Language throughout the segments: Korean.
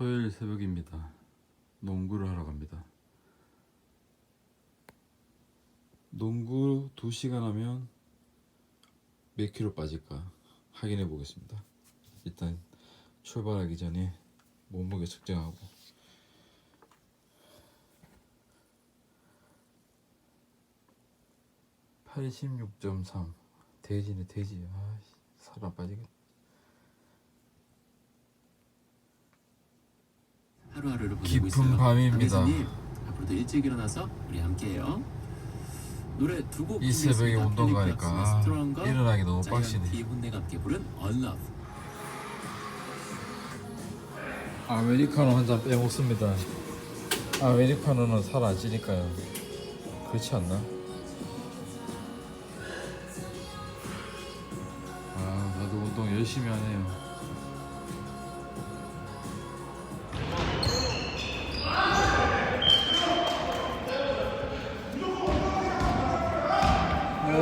토요일 새벽입니다. 농구를 하러 갑니다. 농구 2시간 하면 몇 킬로 빠질까 확인해 보겠습니다. 일단 출발하기 전에 몸무게 측정하고 (86.3) 돼지네 돼지 아 살 안 빠지겠다 하루하루를 보내고 깊은 있어요. 밤입니다. 강혜진님, 앞으로도 일찍 일어나서 우리 함께해요. 노래 두곡 이 새벽에 운동 가니까 일어나기 너무 빡시네. 이분네가 함께 부른 Unlove. 아메리카노 한 잔 빼먹습니다. 아메리카노는 살 안 찌니까요. 그렇지 않나? 아, 나도 운동 열심히 하네요.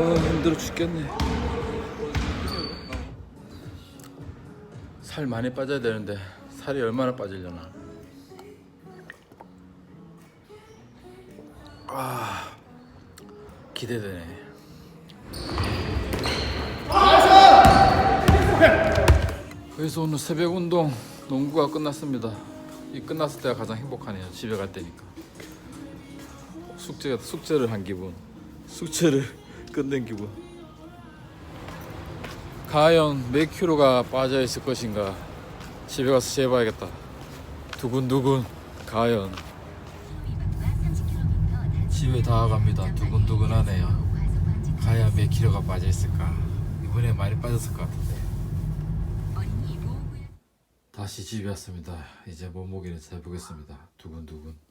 아, 힘들어 죽겠네. 살 많이 빠져야 되는데 살이 얼마나 빠지려나? 아 기대되네. 그래서 오늘 새벽 운동 농구가 끝났습니다. 이 끝났을 때가 가장 행복하네요. 집에 갈 때니까. 숙제가 숙제를 한 기분, 숙제를 끝낸 기분. 과연 몇 킬로가 빠져 있을 것인가? 집에 가서 재봐야겠다. 두근두근 과연. 집에 다 갑니다. 두근두근하네요. 과연 몇 킬로가 빠져 있을까? 이번에 많이 빠졌을 것 같은데. 다시 집에 왔습니다. 이제 몸무게를 재보겠습니다. 두근두근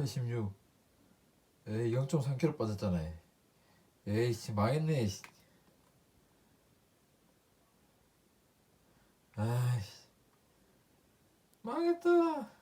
(86) 에이 0.3kg 빠졌잖아요 에이 씨 망했네 씨. 아이씨. 망했다